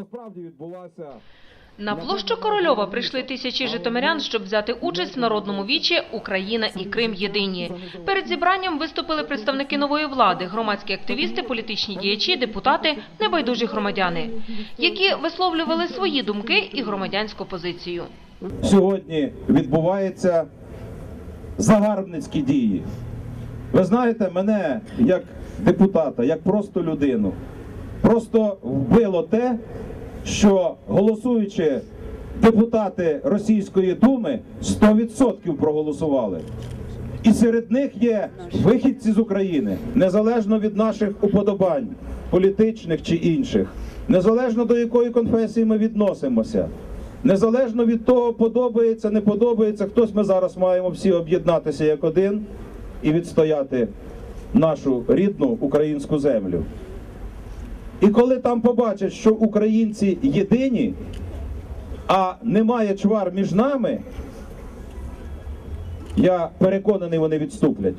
Насправді відбулася На площу Корольова прийшли тисячі житомирян, щоб взяти участь в народному вічі Україна і Крим єдині. Перед зібранням виступили представники нової влади, громадські активісти, політичні діячі, депутати, небайдужі громадяни, які висловлювали свої думки і громадянську позицію. сьогодні відбуваються загарбницькі дії. Ви знаєте, мене як депутата, як просто людину, просто вбило те, що голосуючи депутати Російської думи 100% проголосували. І серед них є вихідці з України, незалежно від наших уподобань, політичних чи інших, незалежно до якої конфесії ми відносимося, незалежно від того, подобається, не подобається, хтось ми зараз маємо всі об'єднатися як один і відстояти нашу рідну українську землю. І коли там побачать, що українці єдині, а немає чвар між нами, я переконаний, вони відступлять.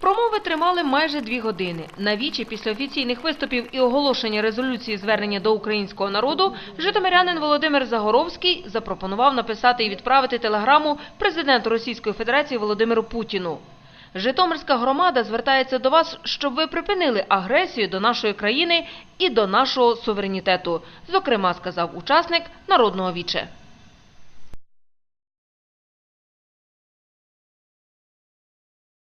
Промови тримали майже дві години. На вічі після офіційних виступів і оголошення резолюції звернення до українського народу житомирянин Володимир Загоровський запропонував написати і відправити телеграму президенту Російської Федерації Володимиру Путіну. Житомирська громада звертається до вас, щоб ви припинили агресію до нашої країни і до нашого суверенітету, зокрема сказав учасник народного віче.